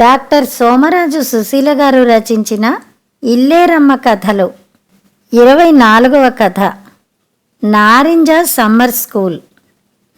Doctor Somaraju Susheela గారు రచించిన ఇల్లేరమ్మ కథలు. ఇరవై నాలుగవ కథ. నారింజ సమ్మర్ స్కూల్.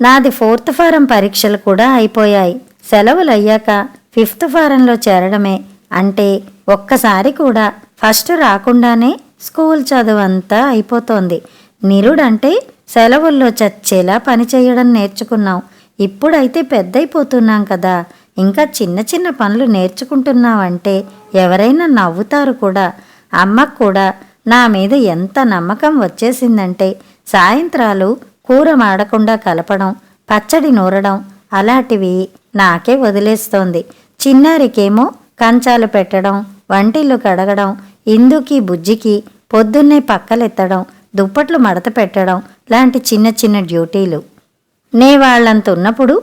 నాది ఫోర్త్ ఫారం పరీక్షలు కూడా అయిపోయాయి. సెలవులు అయ్యాక ఫిఫ్త్ ఫారంలో చేరడమే. అంటే ఒక్కసారి కూడా ఫస్ట్ రాకుండానే స్కూల్ చదువు అంతా అయిపోతోంది. నిరుడంటే సెలవుల్లో చచ్చేలా పని చేయడం నేర్చుకున్నాం. ఇప్పుడైతే పెద్దయిపోతున్నాం కదా. ఇంకా చిన్న చిన్న పనులు నేర్చుకుంటున్నావంటే ఎవరైనా నవ్వుతారు కూడా. అమ్మకు కూడా నా మీద ఎంత నమ్మకం వచ్చేసిందంటే సాయంత్రాలు కూర మాడకుండా కలపడం పచ్చడి నూరడం అలాంటివి నాకే వదిలేస్తోంది. చిన్నారికేమో కంచాలు పెట్టడం వంటిల్లు కడగడం ఇందుకి బుజ్జికి పొద్దున్నే పక్కలెత్తడం దుప్పట్లు మడత పెట్టడం లాంటి చిన్న చిన్న డ్యూటీలు. నే వాళ్ళంత ఉన్నప్పుడు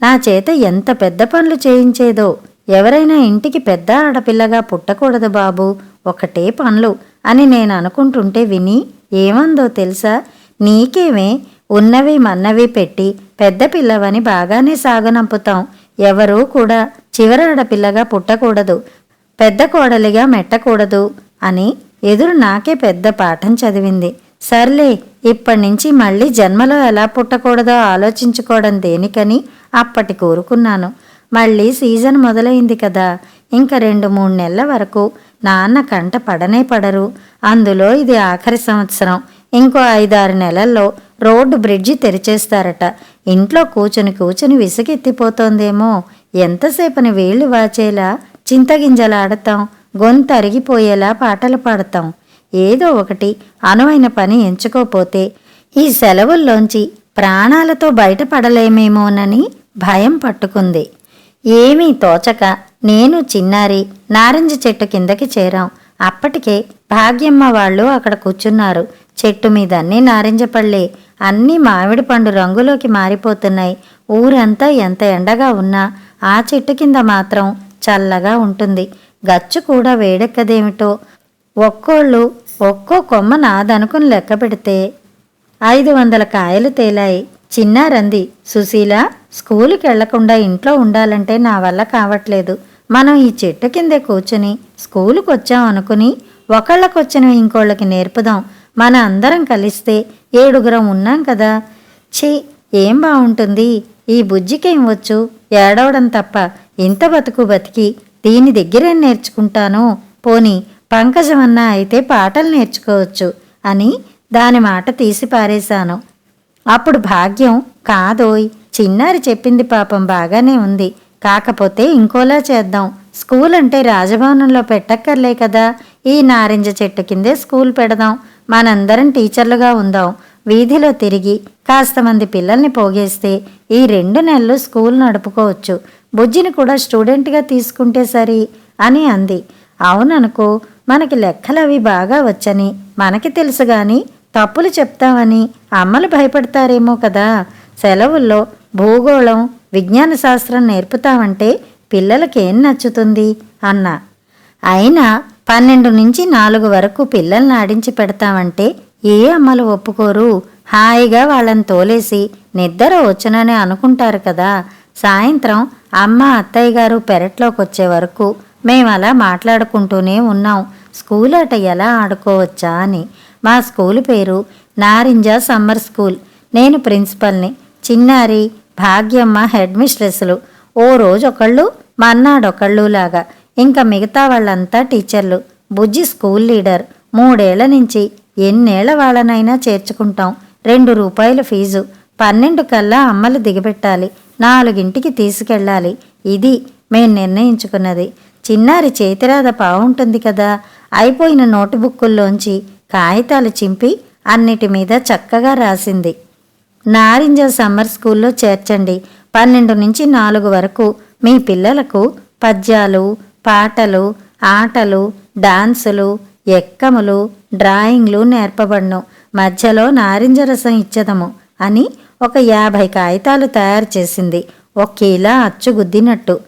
నా చేత ఎంత పెద్ద పనులు చేయించేదో. ఎవరైనా ఇంటికి పెద్ద ఆడపిల్లగా పుట్టకూడదు బాబు. ఒకటే పనులు అని నేను అనుకుంటుంటే విని ఏమందో తెలుసా? నీకేమే ఉన్నవి మన్నవి పెట్టి పెద్ద పిల్లవని బాగానే సాగనంపుతాం. ఎవరూ కూడా చివరి ఆడపిల్లగా పుట్టకూడదు. పెద్ద కోడలిగా మెట్టకూడదు అని ఎదురు నాకే పెద్ద పాఠం చదివింది. సర్లే ఇప్పటి నుంచి మళ్ళీ జన్మలో ఎలా పుట్టకూడదో ఆలోచించుకోవడం దేనికని అప్పటి కోరుకున్నాను. మళ్ళీ సీజన్ మొదలైంది కదా. ఇంకా రెండు మూడు నెలల వరకు నాన్న కంట పడనే పడరు. అందులో ఇది ఆఖరి సంవత్సరం. ఇంకో ఐదారు నెలల్లో రోడ్డు బ్రిడ్జి తెరిచేస్తారట. ఇంట్లో కూచుని కూచుని విసుగెత్తిపోతోందేమో. ఎంతసేపని వేళ్ళు వాచేలా చింతగింజలాడతాం. గొంతు అరిగిపోయేలా పాటలు పాడతాం. ఏదో ఒకటి అనువైన పని ఎంచుకోపోతే ఈ సెలవుల్లోంచి ప్రాణాలతో బయటపడలేమేమోనని భయం పట్టుకుంది. ఏమీ తోచక నేను చిన్నారి నారింజ చెట్టు కిందకి చేరాం. అప్పటికే భాగ్యమ్మ వాళ్ళు అక్కడ కూర్చున్నారు. చెట్టు మీద అన్నీ నారింజ పళ్ళే. అన్నీ మామిడి పండు రంగులోకి మారిపోతున్నాయి. ఊరంతా ఎంత ఎండగా ఉన్నా ఆ చెట్టు కింద మాత్రం చల్లగా ఉంటుంది. గచ్చు కూడా వేడెక్కదేమిటో. ఒక్కోళ్ళు ఒక్కో కొమ్మ నాదనుకుని లెక్క పెడితే ఐదు వందల కాయలు తేలాయి. చిన్నారంది సుశీల స్కూలుకి వెళ్ళకుండా ఇంట్లో ఉండాలంటే నా వల్ల కావట్లేదు. మనం ఈ చెట్టు కిందే కూర్చుని స్కూలుకు వచ్చాం అనుకుని ఒకళ్ళకొచ్చిన ఇంకోళ్ళకి నేర్పుదాం. మన అందరం కలిస్తే ఏడుగురం ఉన్నాం కదా. ఛీ ఏం బాగుంటుంది ఈ బుజ్జికేం వచ్చు? ఏడవడం తప్ప ఇంత బతుకు బతికి దీని దగ్గరే నేర్చుకుంటాను? పోని పంకజమన్నా అయితే పాటలు నేర్చుకోవచ్చు అని దాని మాట తీసి పారేశాను. అప్పుడు భాగ్యం కాదోయ్. చిన్నారి చెప్పింది పాపం బాగానే ఉంది. కాకపోతే ఇంకోలా చేద్దాం. స్కూల్ అంటే రాజభవనంలో పెట్టక్కర్లే కదా. ఈ నారింజ చెట్టు కిందే స్కూల్ పెడదాం. మనందరం టీచర్లుగా ఉందాం. వీధిలో తిరిగి కాస్త మంది పిల్లల్ని పోగేస్తే ఈ రెండు నెలలు స్కూల్ నడుపుకోవచ్చు. బుజ్జిని కూడా స్టూడెంట్గా తీసుకుంటే సరి అని అంది. అవుననుకో మనకి లెక్కలు అవి బాగా వచ్చని మనకి తెలుసు కానీ తప్పులు చెప్తామని అమ్మలు భయపడతారేమో కదా. సెలవుల్లో భూగోళం విజ్ఞాన శాస్త్రం నేర్పుతామంటే పిల్లలకేం నచ్చుతుంది? అన్నా. అయినా పన్నెండు నుంచి నాలుగు వరకు పిల్లల్ని ఆడించి పెడతామంటే ఏ అమ్మలు ఒప్పుకోరు? హాయిగా వాళ్ళని తోలేసి నిద్ర వచ్చునని అనుకుంటారు కదా. సాయంత్రం అమ్మ అత్తయ్య గారు పెరట్లోకి వచ్చే వరకు మేము అలా మాట్లాడుకుంటూనే ఉన్నాం. స్కూల్ ఆట ఎలా ఆడుకోవచ్చా అని. మా స్కూల్ పేరు నారింజ సమ్మర్ స్కూల్. నేను ప్రిన్సిపల్ని. చిన్నారి భాగ్యమ్మ హెడ్ మిస్ట్రెస్లు ఓ రోజు ఒకళ్ళు మన్నాడొకళ్ళు లాగా. ఇంకా మిగతా వాళ్ళంతా టీచర్లు. Bujji school leader. మూడేళ్ళ నుంచి ఎన్నేళ్ళ వాళ్ళనైనా చేర్చుకుంటాం. రెండు రూపాయల ఫీజు. పన్నెండు కల్లా అమ్మలు దిగబెట్టాలి నాలుగింటికి తీసుకెళ్ళాలి. ఇది మేం నిర్ణయించుకున్నది. చిన్నారి చేతిరాద బాగుంటుంది కదా. అయిపోయిన నోటుబుక్కుల్లోంచి కాగితాలు చింపి అన్నిటి మీద చక్కగా రాసింది. నారింజ సమ్మర్ స్కూల్లో చేర్చండి. పన్నెండు నుంచి నాలుగు వరకు మీ పిల్లలకు పద్యాలు పాటలు ఆటలు డాన్సులు ఎక్కములు డ్రాయింగ్లు నేర్పబడ్ను. మధ్యలో నారింజ రసం ఇచ్చదము అని ఒక యాభై కాగితాలు తయారు చేసింది. ఒకేలా అచ్చుగుద్దినట్టు.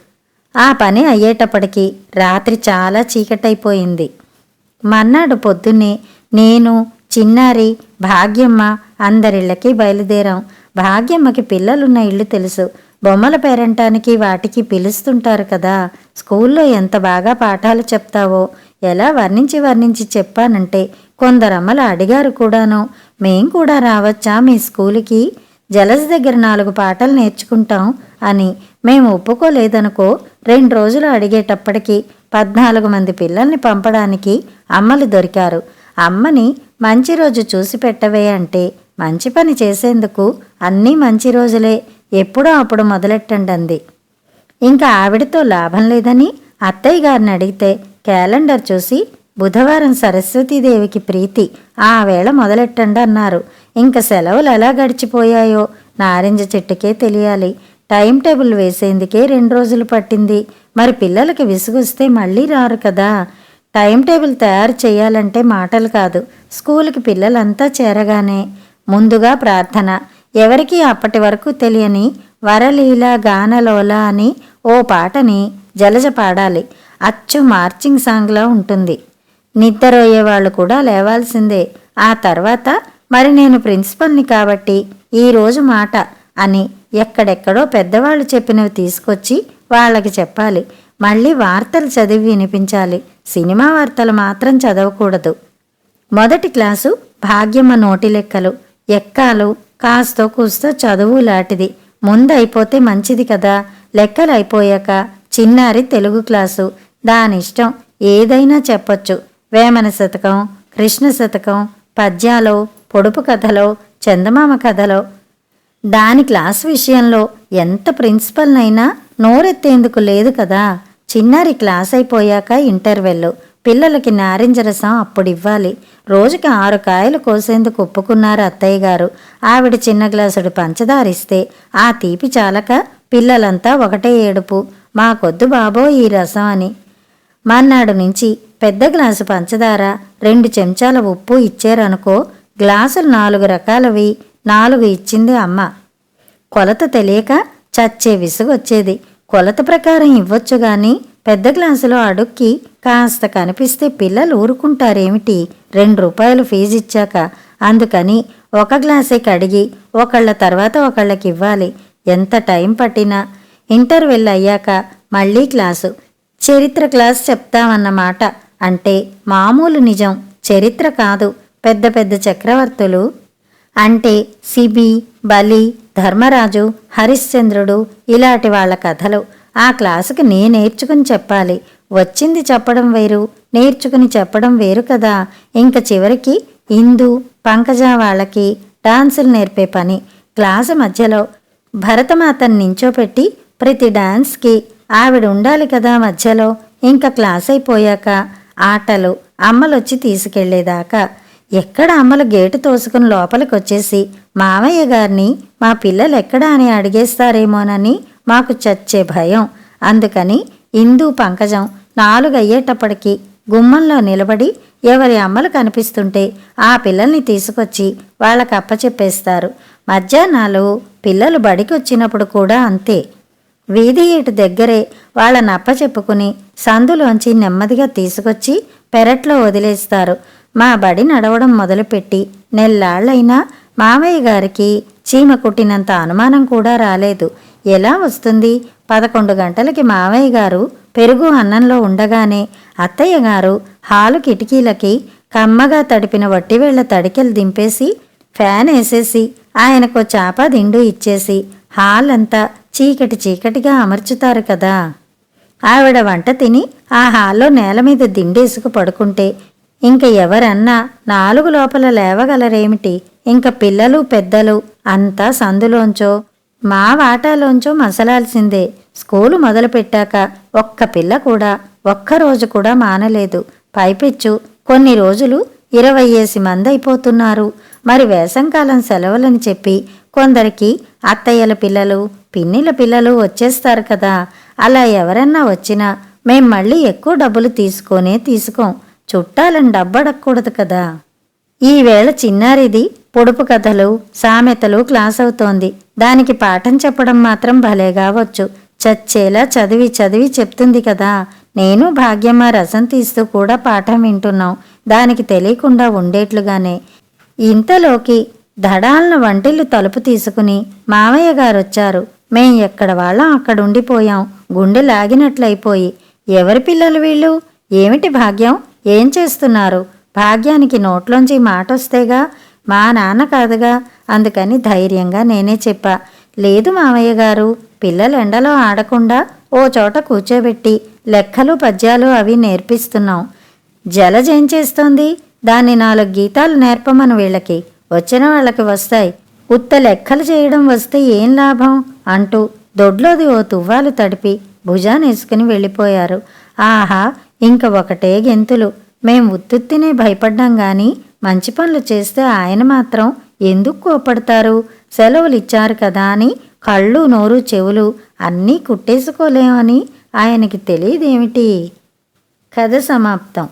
ఆ పని అయ్యేటప్పటికీ రాత్రి చాలా చీకటైపోయింది. మన్నాడు పొద్దున్నే నేను చిన్నారి భాగ్యమ్మ అందరిళ్ళకి బయలుదేరాం. భాగ్యమ్మకి పిల్లలున్న ఇల్లు తెలుసు. బొమ్మల పేరంటానికి వాటికి పిలుస్తుంటారు కదా. స్కూల్లో ఎంత బాగా పాఠాలు చెప్తావో ఎలా వర్ణించి వర్ణించి చెప్పానంటే కొందరమ్మలు అడిగారు కూడాను. మేం కూడా రావచ్చా మీ స్కూలుకి? జలస్ దగ్గర నాలుగు పాటలు నేర్చుకుంటాం అని మేము ఒప్పుకోలేదనుకో రెండు రోజులు అడిగేటప్పటికి పద్నాలుగు మంది పిల్లల్ని పంపడానికి అమ్మలు దొరికారు. అమ్మని మంచి రోజు చూసి పెట్టవే అంటే మంచి పని చేసేందుకు అన్నీ మంచి రోజులే. ఎప్పుడో అప్పుడు మొదలెట్టండి అంది. ఇంకా ఆవిడతో లాభం లేదని అత్తయ్య గారిని అడిగితే క్యాలెండర్ చూసి బుధవారం సరస్వతీదేవికి ప్రీతి ఆ వేళ మొదలెట్టండి అన్నారు. ఇంకా సెలవులు ఎలా గడిచిపోయాయో నారింజ చెట్టుకే తెలియాలి. టైం టేబుల్ వేసేందుకే రెండు రోజులు పట్టింది. మరి పిల్లలకి విసుగొస్తే మళ్ళీ రారు కదా. టైం టేబుల్ తయారు చేయాలంటే మాటలు కాదు. స్కూల్కి పిల్లలంతా చేరగానే ముందుగా ప్రార్థన. ఎవరికి అప్పటి వరకు తెలియని వరలీల గానలోల అని ఓ పాటని జలజ పాడాలి. అచ్చు మార్చింగ్ సాంగ్లా ఉంటుంది. నిద్రపోయే వాళ్ళు కూడా లేవాల్సిందే. ఆ తర్వాత మరి నేను ప్రిన్సిపల్ని కాబట్టి ఈరోజు మాట అని ఎక్కడెక్కడో పెద్దవాళ్ళు చెప్పినవి తీసుకొచ్చి వాళ్ళకి చెప్పాలి. మళ్ళీ వార్తలు చదివి వినిపించాలి. సినిమా వార్తలు మాత్రం చదవకూడదు. మొదటి క్లాసు భాగ్యమ్మ నోటి లెక్కలు. ఎక్కాలు కాస్తో కూస్తో చదువు లాంటిది. ముందైపోతే మంచిది కదా. లెక్కలు అయిపోయాక చిన్నారి తెలుగు క్లాసు. దానిష్టం ఏదైనా చెప్పొచ్చు. వేమన శతకం కృష్ణ శతకం పద్యాలో పొడుపు కథలో చందమామ కథలో. దాని క్లాస్ విషయంలో ఎంత ప్రిన్సిపల్నైనా నోరెత్తేందుకు లేదు కదా. చిన్నారి క్లాస్ అయిపోయాక ఇంటర్వెల్ పిల్లలకి నారింజ రసం అప్పుడు ఇవ్వాలి రోజుకి ఆరు కాయలు కోసేందుకు ఒప్పుకున్నారు అత్తయ్య గారు. ఆవిడ చిన్న గ్లాసుడు పంచదారిస్తే ఆ తీపి చాలక పిల్లలంతా ఒకటే ఏడుపు. మాకొద్దు బాబో ఈ రసం అని. మర్నాడు నుంచి పెద్ద గ్లాసు పంచదార రెండు చెంచాల ఉప్పు ఇచ్చారనుకో గ్లాసులు నాలుగు రకాలవి నాలుగు ఇచ్చింది అమ్మ. కొలత తెలియక చచ్చే విసుగొచ్చేది. కొలత ప్రకారం ఇవ్వచ్చు కానీ పెద్ద గ్లాసులో అడుక్కి కాస్త కనిపిస్తే పిల్లలు ఊరుకుంటారేమిటి? రెండు రూపాయలు ఫీజు ఇచ్చాక. అందుకని ఒక గ్లాసే కడిగి ఒకళ్ళ తర్వాత ఒకళ్ళకి ఇవ్వాలి. ఎంత టైం పట్టినా. ఇంటర్వెల్ అయ్యాక మళ్ళీ క్లాసు. చరిత్ర క్లాస్ చెప్తామన్నమాట. అంటే మామూలు నిజం. చరిత్ర కాదు. పెద్ద పెద్ద చక్రవర్తులు. అంటే సిబి బలి ధర్మరాజు హరిశ్చంద్రుడు ఇలాంటి వాళ్ళ కథలు. ఆ క్లాసుకి నే నేర్చుకుని చెప్పాలి. వచ్చింది చెప్పడం వేరు నేర్చుకుని చెప్పడం వేరు కదా. ఇంక చివరికి ఇందు పంకజ వాళ్ళకి డాన్సులు నేర్పే పని. క్లాసు మధ్యలో భరతమాతను నించోపెట్టి ప్రతి డాన్స్కి ఆవిడ ఉండాలి కదా మధ్యలో. ఇంకా క్లాస్ అయిపోయాక ఆటలు అమ్మలొచ్చి తీసుకెళ్ళేదాకా ఎక్కడ అమ్మలు గేటు తోసుకుని లోపలికొచ్చేసి మావయ్య మామయ్య గారిని మా పిల్లలు ఎక్కడా అని అడిగేస్తారేమోనని మాకు చచ్చే భయం. అందుకని ఇందు పంకజం నాలుగయ్యేటప్పటికీ గుమ్మంలో నిలబడి ఎవరి అమ్మలు కనిపిస్తుంటే ఆ పిల్లల్ని తీసుకొచ్చి వాళ్ళకి అప్పచెప్పేస్తారు. మధ్యాహ్నాలు పిల్లలు బడికి వచ్చినప్పుడు కూడా అంతే. వీధి ఇటు దగ్గరే వాళ్ళని అప్పచెప్పుకుని సందులోంచి నెమ్మదిగా తీసుకొచ్చి పెరట్లో వదిలేస్తారు. మా బడి నడవడం మొదలుపెట్టి నెల్లాళ్ళైనా మామయ్య గారికి చీమ కుట్టినంత అనుమానం కూడా రాలేదు. ఎలా వస్తుంది? పదకొండు గంటలకి మావయ్య గారు పెరుగు అన్నంలో ఉండగానే అత్తయ్య గారు హాలు కిటికీలకి కమ్మగా తడిపిన వట్టివేళ్ళ తడికెలు దింపేసి ఫ్యాన్ వేసేసి ఆయనకు చాప దిండు ఇచ్చేసి హాల్ అంతా చీకటి చీకటిగా అమర్చుతారు కదా. ఆవిడ వంట తిని ఆ హాల్లో నేల మీద దిండేసుకు పడుకుంటే ఇంక ఎవరన్నా నాలుగు లోపల లేవగలరేమిటి? ఇంక పిల్లలు పెద్దలు అంతా సందులోంచో మా వాటాలోంచో మసలాల్సిందే. స్కూలు మొదలుపెట్టాక ఒక్క పిల్ల కూడా ఒక్కరోజు కూడా మానలేదు. పైపెచ్చు కొన్ని రోజులు ఇరవై ఏసి మంది అయిపోతున్నారు మరి వేసంకాలం సెలవులని చెప్పి కొందరికి అత్తయ్యల పిల్లలు పిన్నిల పిల్లలు వచ్చేస్తారు కదా. అలా ఎవరన్నా వచ్చినా మేం మళ్ళీ ఎక్కువ డబ్బులు తీసుకొనే తీసుకోం. చుట్టాలని డబ్బడకూడదు కదా. ఈవేళ చిన్నారిది పొడుపు కథలు సామెతలు క్లాస్ అవుతోంది దానికి పాఠం చెప్పడం మాత్రం భలేగా వచ్చు. చచ్చేలా చదివి చదివి చెప్తుంది కదా. నేను భాగ్యమ్మ రసం తీస్తూ కూడా పాఠం వింటున్నాం. దానికి తెలియకుండా ఉండేట్లుగానే. ఇంతలోకి దడాలను వంటిల్లు తలుపు తీసుకుని మామయ్య గారొచ్చారు. మేం ఎక్కడ వాళ్ళం అక్కడ ఉండిపోయాం గుండె లాగినట్లయిపోయి. ఎవరి పిల్లలు వీళ్ళు? ఏమిటి భాగ్యం? ఏం చేస్తున్నారు? భాగ్యానికి నోట్లోంచి మాట వస్తేగా మా నాన్న కాదుగా అందుకని ధైర్యంగా నేనే చెప్పా. లేదు మావయ్య గారు పిల్లలు ఎండలో ఆడకుండా ఓ చోట కూర్చోబెట్టి లెక్కలు పద్యాలు అవి నేర్పిస్తున్నాం. జలజ ఏం చేస్తోంది దాన్ని నాలుగు గీతాలు నేర్పమను వీళ్ళకి. వచ్చిన వాళ్ళకి వస్తాయి. ఉత్త లెక్కలు చేయడం వస్తే ఏం లాభం? అంటూ దొడ్లోది ఓ తువ్వాలు తడిపి భుజానేసుకుని వెళ్ళిపోయారు. ఆహా ఇంక ఒకటే గెంతులు. మేం ఉత్తుత్తినే భయపడ్డాం గాని మంచి పనులు చేస్తే ఆయన మాత్రం ఎందుకు కోపడతారు? సెలవులు ఇచ్చారు కదా అని కళ్ళు నోరు చెవులు అన్నీ కుట్టేసుకోలేమని ఆయనకి తెలియదేమిటి? కథ సమాప్తం.